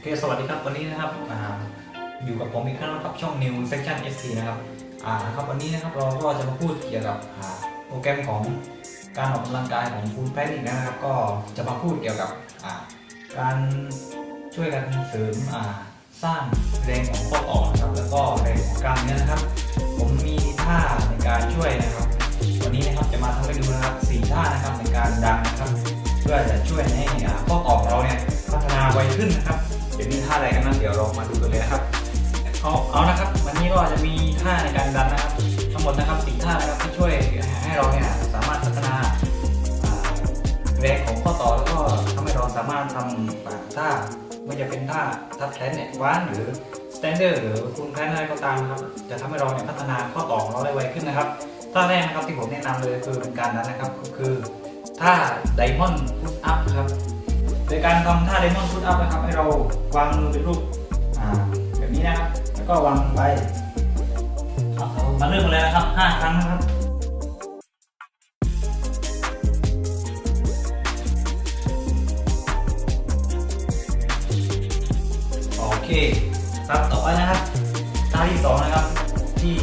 เคสวัสดีครับวันนี้นะครับออยู่กับผมอีกครั้งนะครับช่อง New Section SC นะครับอ่านะครับวันนี้นะครับเราก็จะมาพูดเกี่ยวกับโปรแกรมของการออกกำลังกายของ Full Plan อีกนะครับ ก็จะมาพูดเกี่ยวกับการช่วยกันเสริมสร้างแรงของข้อต่อนะครับแล้วก็แรงของกล้ามเนื้อนะครับ ผมมีท่าในการช่วยนะครับ วันนี้นะครับจะมาทำให้ดูนะครับสี่ท่านะครับในการดันนะครับ เพื่อจะช่วยให้ข้อต่อของเราเนี่ยพัฒนาไวขึ้นนะครับ เดี๋ยวมีท่าอะไรกันบ้างเดี๋ยวเรามาดูกันเลยนะครับเอาเอานะครับวันนี้ก็จะมีท่าในการดันนะครับ ทั้งหมดนะครับสี่ท่านะครับที่ช่วยให้เราเนี่ยสามารถพัฒนาแรงของข้อต่อแล้วก็ทำให้เราสามารถทำอ่าท่าไม่จะเป็นท่าทับแขนเนี่ยว้านหรือสแตนเดอร์หรือคุณแขนอะไรก็ตามนะครับ จะทำให้เราเนี่ยพัฒนาข้อต่อของเราได้ไวขึ้นนะครับท่าแรกนะครับที่ผมแนะนำเลยคือเป็นการดันนะครับก็คือท่าไดมอนด์พุทอัพครับ โดยการทำท่าไดมอนพุทอัพนะครับ ให้เราวางมือเป็นรูปแบบนี้นะครับ แล้วก็วางไปมาเริ่มกันเลยนะครับ 5 ครั้งนะครับโอเคครับต่อไปนะครับท่าที่ 2 นะครับ ที่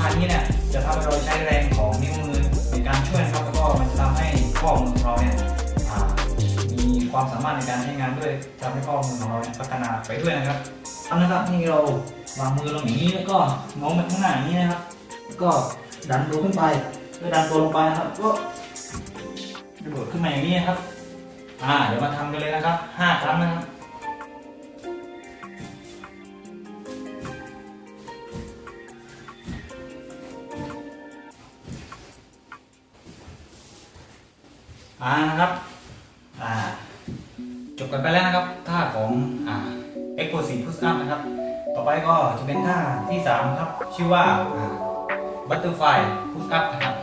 ท่านี้เนี่ยจะทำให้เราใช้แรงของนิ้วมือในการช่วยนะครับแล้วก็มันจะทำให้ข้อมือของเราเนี่ยมีความสามารถในการใช้งานด้วยทำให้ข้อมือของเราเนี่ยพัฒนาไปด้วยนะครับเอานะครับนี่เราวางมือลงอย่างนี้แล้วก็โน้มไปข้างหน้าอย่างนี้นะครับ ก็ดันตัวขึ้นไปเพื่อดันตัวลงไปนะครับก็กระโดดขึ้นมาอย่างนี้ครับ อ่าเดี๋ยวมาทำกันเลยนะครับห้าครั้งนะครับ อ่านะครับอ่าจบกันไปแล้วนะครับท่าของอ่า explosive push up นะครับ ต่อไปก็จะเป็นท่าที่ 3 ครับ ชื่อว่าอ่า butterfly push up นะครับ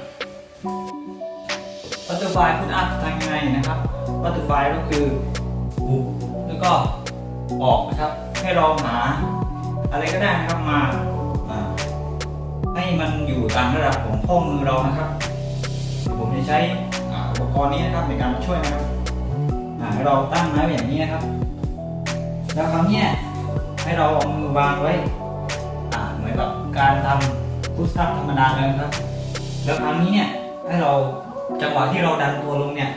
butterfly push up ทำยังไงนะครับ butterfly ก็คือบุกแล้วก็ออกนะครับ ให้เราหาอะไรก็ได้นะครับมาอ่าให้มันอยู่ตามระดับของข้อมือเรานะครับ ผมจะใช้ อุปกรณ์นี้นะครับในการช่วยนะครับให้เราตั้งไม้ไว้อย่างนี้นะครับ แล้วคราวเนี้ให้เราเอามือวางไว้เหมือนกับการทำพุชอัพธรรมดาเลยนะครับ แล้วครั้งนี้เนี่ยให้เราจังหวะที่เราดันตัวลงเนี่ย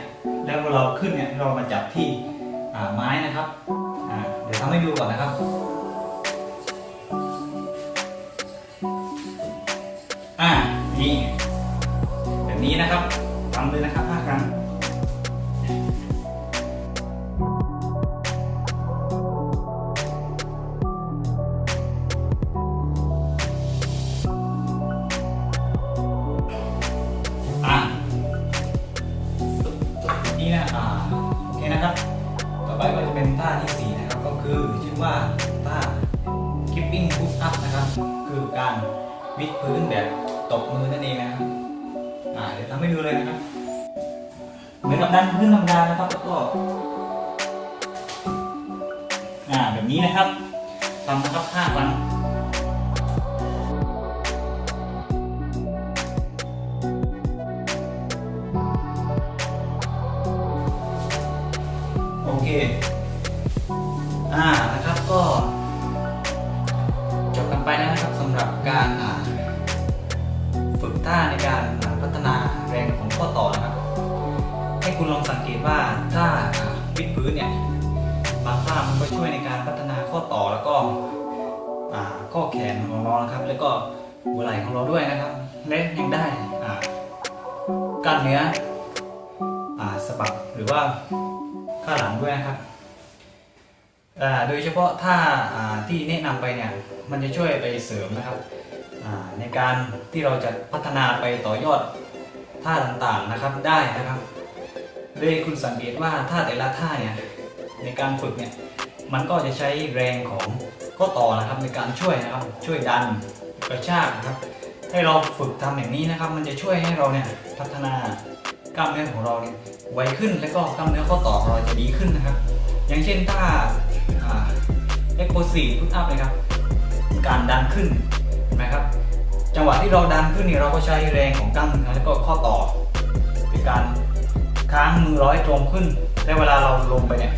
แล้วเราขึ้นเนี่ยเรามาจับที่ไม้นะครับเดี๋ยวทำให้ดูก่อนนะครับอ่านี่แบบนี้นะครับ ไปก็จะเป็นท่าที่สี่นะครับก็คือชื่อว่าท่า keeping push up นะครับ คือการวิดพื้นแบบตบมือนั่นเองนะครับอ่าเดี๋ยวทำให้ดูเลยนะครับเหมือนกับดันพื้นธรรมดานะครับแล้วก็อ่าแบบนี้นะครับทำนะครับห้าครั้ง พื้นเนี่ยบางท่ามันก็ช่วยในการพัฒนาข้อต่อแล้วก็ข้อแขนของเรานะครับ แล้วก็หัวไหล่ของเราด้วยนะครับ และยังได้กล้ามเนื้ออ่าสะบักหรือว่าข้าหลังด้วยนะครับอ่โดยเฉพาะถ้าอ่าที่แนะนำไปเนี่ยมันจะช่วยไปเสริมนะครับในการที่เราจะพัฒนาไปต่อยอดท่าต่างๆนะครับได้นะครับ โดยคุณสังเกตว่าท่าแต่ละท่าเนี่ยในการฝึกเนี่ยมันก็จะใช้แรงของข้อต่อนะครับในการช่วยนะครับช่วยดันกระชากนะครับ ให้เราฝึกทำอย่างนี้นะครับ มันจะช่วยให้เราเนี่ยพัฒนากล้ามเนื้อของเราเนี่ยไวขึ้นแล้วก็กล้ามเนื้อข้อต่อของเราจะดีขึ้นนะครับ อย่างเช่นถ้าเอ็กโพซีพุทอัพเลยครับการดันขึ้นเห็นะครับ จังหวะที่เราดันขึ้นเนี่ยเราก็ใช้แรงของกล้ามเนื้อแล้วก็ข้อต่อเป็นการ ค้างมือร้อยตรงขึ้น และเวลาเราลงไปเนี่ย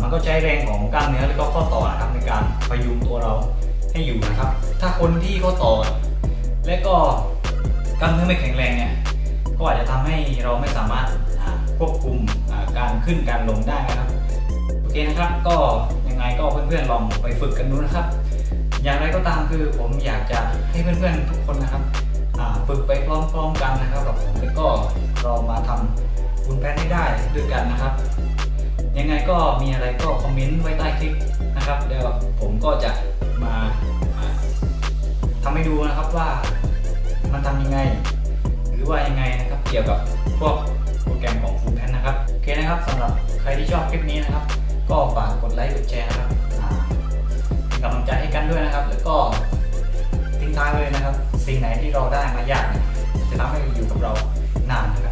มันก็ใช้แรงของกล้ามเนื้อแล้วก็ข้อต่อนะครับในการพยุงตัวเราให้อยู่นะครับ ถ้าคนที่ข้อต่อ และก็กล้ามเนื้อไม่แข็งแรงเนี่ยก็อาจจะทำให้เราไม่สามารถควบคุมการขึ้นการลงได้นะครับโอเคนะครับก็ยังไงก็เพื่อนๆลองไปฝึกกันดูนะครับ อย่างไรก็ตามคือผมอยากจะให้เพื่อนๆทุกคนนะครับฝึกไปพร้อมๆ ได้ด้วยกันนะครับ ยังไงก็มีอะไรก็คอมเมนต์ไว้ใต้คลิปนะครับเดี๋ยวผมก็จะมาอ่าทำให้ดูนะครับว่ามันทำยังไง หรือว่ายังไงนะครับเกี่ยวกับพวกโปรแกรมของฟูแพนนะครับโอเคนะครับสำหรับใครที่ชอบคลิปนี้นะครับ ก็ฝากกดไลค์กดแชร์นะครับกำลังใจให้กันด้วยนะครับ แล้วก็ทิ้งท้ายไว้เลยนะครับ สิ่งไหนที่เราได้มายากจะทำให้อยู่กับเรานานนะครับ